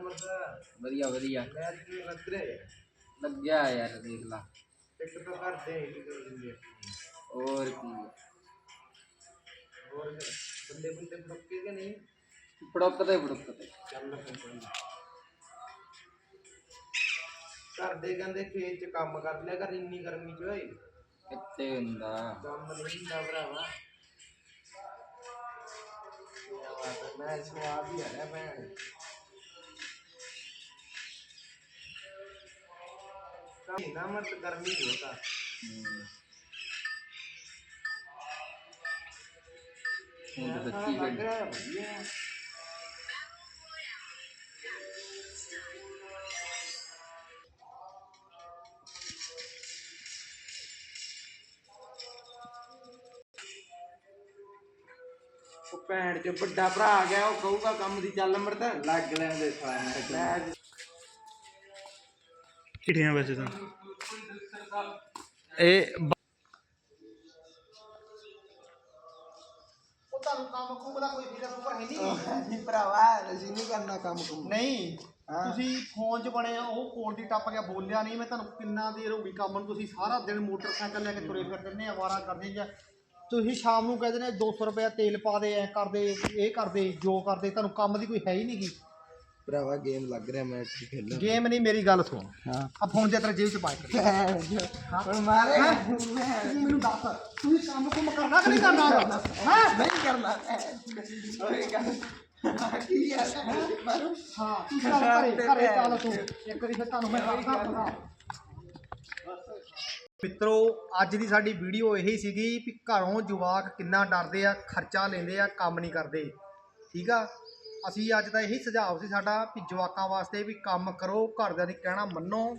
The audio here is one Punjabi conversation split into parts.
ਵਧੀਆ ਵਧੀਆ। ਲੱਗਿਆ ਯਾਰ ਦੇਖ ਲਾ। ਇੱਕ ਤਾਂ ਕਰਦੇ ਕੀ ਕਰ ਦਿੰਦੇ। ਹੋਰ ਕੀ ਹੋਰ ਬੰਦੇ ਬੰਦੇ ਫੜਕੇ ਕਿ ਨਹੀਂ ਪੜੋਕਦੇ ਪੜੋਕਦੇ ਚੱਲ ਫਿਰ ਕੋਈ ਨੀ। ਘਰ ਦੇ ਕਹਿੰਦੇ ਖੇਤ ਚ ਕੰਮ ਕਰ ਲਿਆ ਕਰ ਇੰਨੀ ਗਰਮੀ ਚ ਓਏ। ਕਿੱਥੇ ਹੁੰਦਾ? ਕੰਮ ਨਹੀਂ ਹੁੰਦਾ ਭਰਾਵਾ। ਮੈਂ ਸਵਾਦ ਹੀ ਆ ਰਿਹਾ ਭੈਣ। ਉਹ ਭੈਣ ਚ ਵੱਡਾ ਭਰਾ ਆ ਗਿਆ ਉਹ ਕਹੂਗਾ ਕੰਮ ਦੀ ਚੱਲ ਮਰਦਾ ਲੱਗ ਲੈਂਦੇ ਸਾਲੇ ਨੂੰ ਕਿਹੜੀਆਂ ਵੈਸੇ ਤਾਂ? ਇਹ ਬ- ਉਹ ਤੁਹਾਨੂੰ ਕੰਮ ਕੁਮ ਦਾ ਕੋਈ ਫਿਕਰ ਫੁਕਰ ਹੈ ਨਹੀਂ? ਨਹੀਂ ਭਰਾਵਾ ਅਸੀਂ ਨਹੀਂ ਕਰਨਾ ਕੰਮ ਕੁਮ। ਨਹੀਂ ਤੁਸੀਂ ਫੋਨ 'ਚ ਬਣੇ ਆ ਉਹ ਕੋਲ ਦੀ ਟੱਪ ਗਿਆ ਬੋਲਿਆ ਨਹੀਂ ਮੈਂ ਤੁਹਾਨੂੰ ਕਿੰਨਾ ਦੇਰ ਹੋ ਗਈ ਕੰਮ ਨੂੰ ਤੁਸੀਂ ਸਾਰਾ ਦਿਨ ਮੋਟਰਸਾਈਕਲ ਲੈ ਕੇ ਤੁਰੇ ਫਿਰਦੇ ਨੇ ਆਵਾਰਾ ਕਰਦੇ ਜਾਂ ਤੁਸੀਂ ਸ਼ਾਮ ਨੂੰ ਕਹਿੰਦੇ ਨੇ 200 ਰੁਪਏ ਤੇਲ ਪਾ ਦੇ ਐ ਕਰਦੇ ਇਹ ਕਰਦੇ ਜੋ ਕਰਦੇ ਤੁਹਾਨੂੰ ਕੰਮ ਦੀ ਕੋਈ ਹੈ ਹੀ ਨਹੀਂ ਗੀ। ਭਰਾਵਾ ਗੇਮ ਲੱਗ ਰਿਹਾ ਮੈਚ ਵੀ ਖੇਲਣ। ਗੇਮ ਨਹੀਂ ਮੇਰੀ ਗੱਲ ਸੁਣ। ਹਾਂ। ਆ ਫੋਨ ਜੇ ਤੇਰੇ ਜੇਬ 'ਚ ਪਾ ਕੇ ਹੁਣ ਮਾਰੇ। ਤੂੰ ਮੈਨੂੰ ਦੱਸ ਤੁਸੀਂ ਕੰਮ ਕੁਮ ਕਰਨਾ ਕਿ ਨਹੀਂ ਕਰਨਾ? ਹੈ? ਨਹੀਂ ਕਰਨਾ ਓਏ ਗੱਲ ਕੀ ਯਾਰ ਮਾਰੂ ਹਾਂ ਤੂੰ ਚੱਲ ਘਰੇ ਘਰੇ ਚੱਲ ਤੂੰ। ਇੱਕ ਵਾਰੀ ਫਿਰ ਤੁਹਾਨੂੰ ਮੈਂ ਪਤਾ ਮਿੱਤਰੋ ਅੱਜ ਦੀ ਸਾਡੀ ਵੀਡੀਓ ਇਹੀ ਸੀਗੀ ਵੀ ਘਰੋਂ ਜਵਾਕ ਕਿੰਨਾ ਡਰਦੇ ਆ ਖਰਚਾ ਲੈਂਦੇ ਆ ਕੰਮ ਨਹੀਂ ਕਰਦੇ। ਠੀਕ ਆ? ਅਸੀਂ ਅੱਜ ਦਾ ਇਹੀ ਸੁਝਾਅ ਸੀ ਸਾਡਾ ਵੀ ਜਵਾਕਾਂ ਵਾਸਤੇ ਵੀ ਕੰਮ ਕਰੋ ਘਰਦਿਆਂ ਦੀ ਕਹਿਣਾ ਮੰਨੋ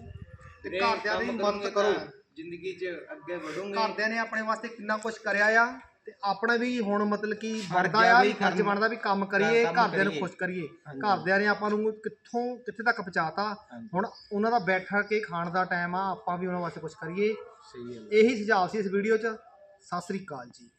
ਤੇ ਘਰਦਿਆਂ ਦੀ ਮਦਦ ਕਰੋ। ਜ਼ਿੰਦਗੀ 'ਚ ਅੱਗੇ ਵਧੋਗੇ। ਘਰਦਿਆਂ ਨੇ ਆਪਣੇ ਵਾਸਤੇ ਕਿੰਨਾ ਕੁਝ ਕਰਿਆ ਆ ਤੇ ਆਪਣਾ ਵੀ ਹੁਣ ਮਤਲਬ ਕਿ ਬਣਦਾ ਆ ਵੀ ਕੰਮ- ਬਣਦਾ ਵੀ ਕੰਮ ਕਰੀਏ ਘਰਦਿਆਂ ਨੂੰ। ਖੁਸ਼ ਕਰੀਏ। ਘਰਦਿਆਂ ਨੇ ਆਪਾਂ ਨੂੰ ਕਿੱਥੋਂ ਕਿੱਥੇ ਤੱਕ ਪਹੁੰਚਾਤਾ। ਹੁਣ ਉਹਨਾਂ ਦਾ ਬੈਠ ਕੇ ਖਾਣ ਦਾ ਟਾਈਮ ਆ ਆਪਾਂ ਵੀ ਉਹਨਾਂ ਵਾਸਤੇ ਕੁਝ ਕਰੀਏ। ਸਹੀ ਹੈ ਇਹੀ ਸੁਝਾਅ ਸੀ ਇਸ ਵੀਡੀਓ 'ਚ। ਸਤਿ ਸ੍ਰੀ ਅਕਾਲ ਜੀ।